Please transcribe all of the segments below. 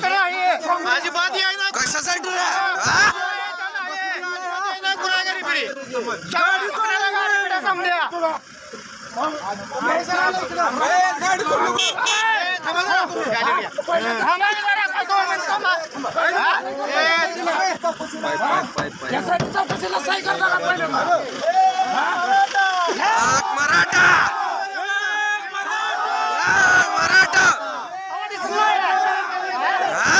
अजिबात याय ना कशासाठी रे हा? गुन्हेगारी पिढी गाडी कोणाला गाडी पिढ्या समजा हाक मराठा हा, मराठा हा?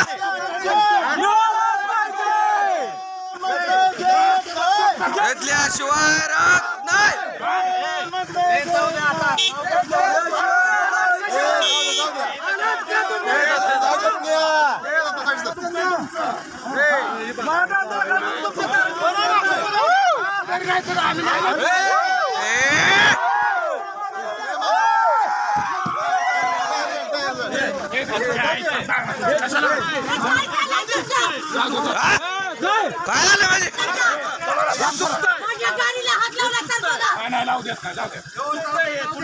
घेतल्याशिवाय राहत नाही? काय झालं म्हणजे माझ्या गाडीला हात लावला तर बघा. नाही लावू देत नाही जाऊ देत.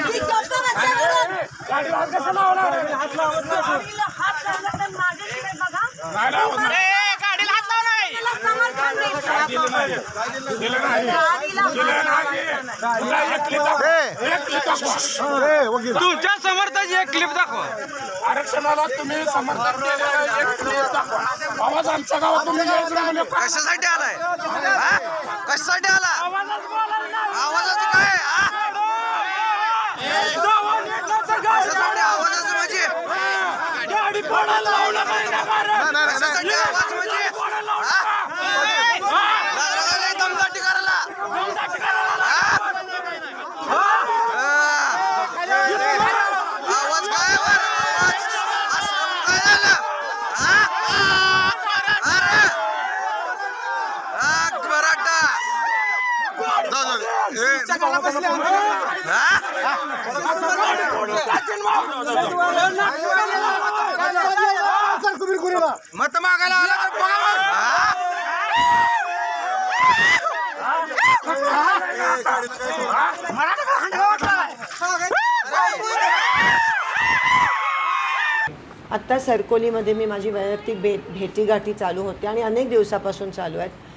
मी गप्प बसल्यावरून गाडीला हात लावला तर माझ्याकडे बघा. नाही लावत नाही. गाडीला हात लावलाय त्याला समर्थन देत दिलं नाही. दिलं नाही. गाडीला दिलं हात नाही तुला एक क्लिप दाखव. एक क्लिप दाखव. तुमच्या समर्थाची एक क्लिप दाखवा. आरक्षणाला तुम्ही समर्थन केलेलं एक क्लिप दाखवा. आवाज आमच्या गावात तुम्ही म्हणजे कशासाठी आलाय? कशासाठी आला? आवाजाचं काय? कशासाठी आवाजाचं म्हणजे? कशासाठी आवाज म्हणजे हा? लागला लय दमदाटी करायला हा? आवाज काय वर आवाज असं काय झालं हा? अरे हा, मराठा हा? मत मागायला. हा? आत्ता सरकोलीमध्ये मी माझी वैयक्तिक भे भेटीगाठी चालू होते आणि अनेक दिवसापासून चालू आहेत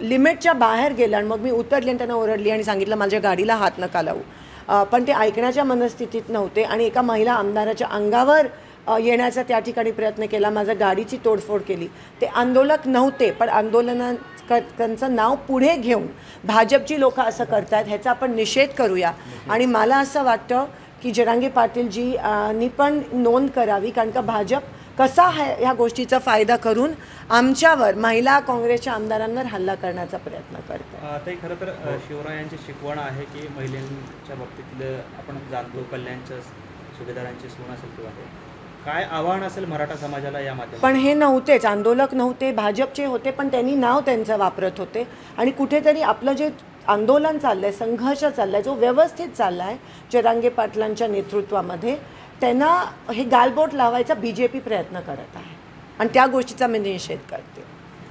लिमिटच्या बाहेर गेलं आणि मग मी उतरली आणि त्यांना ओरडली आणि सांगितलं माझ्या गाडीला हात नका लावू. पण ते ऐकण्याच्या मनस्थितीत नव्हते आणि एका महिला आमदाराच्या अंगावर येण्याचा त्या ठिकाणी प्रयत्न केला माझ्या गाडीची तोडफोड केली. ते आंदोलक नव्हते पण आंदोलना क- त्यांचं नाव पुढे घेऊन भाजपची लोक असं करतायत ह्याचा आपण निषेध करूया. आणि मला असं वाटतं की जरांगे पाटीलजी नी पण नोंद करावी कारण का भाजप कसा हा ह्या गोष्टीचा फायदा करून आमच्यावर महिला काँग्रेसच्या आमदारांवर हल्ला करण्याचा प्रयत्न करते ताई खरं तर शिवरायांची शिकवण आहे की महिलांच्या बाबतीतलं आपण जाणतो कल्याणच्या सुभेदारांची सून असेल किंवा हे काय आव्हान असेल मराठा समाजाला या माध्यमातून? पण हे नव्हतेच आंदोलक नव्हते भाजपचे होते पण त्यांनी नाव त्यांचं वापरत होते. आणि कुठेतरी आपलं जे आंदोलन चाललं आहे संघर्ष चालला आहे जो व्यवस्थित चालला आहे जरांगे पाटलांच्या नेतृत्वामध्ये त्यांना हे गालबोट लावायचा बी जे पी प्रयत्न करत आहे. आणि त्या गोष्टीचा मी निषेध करते.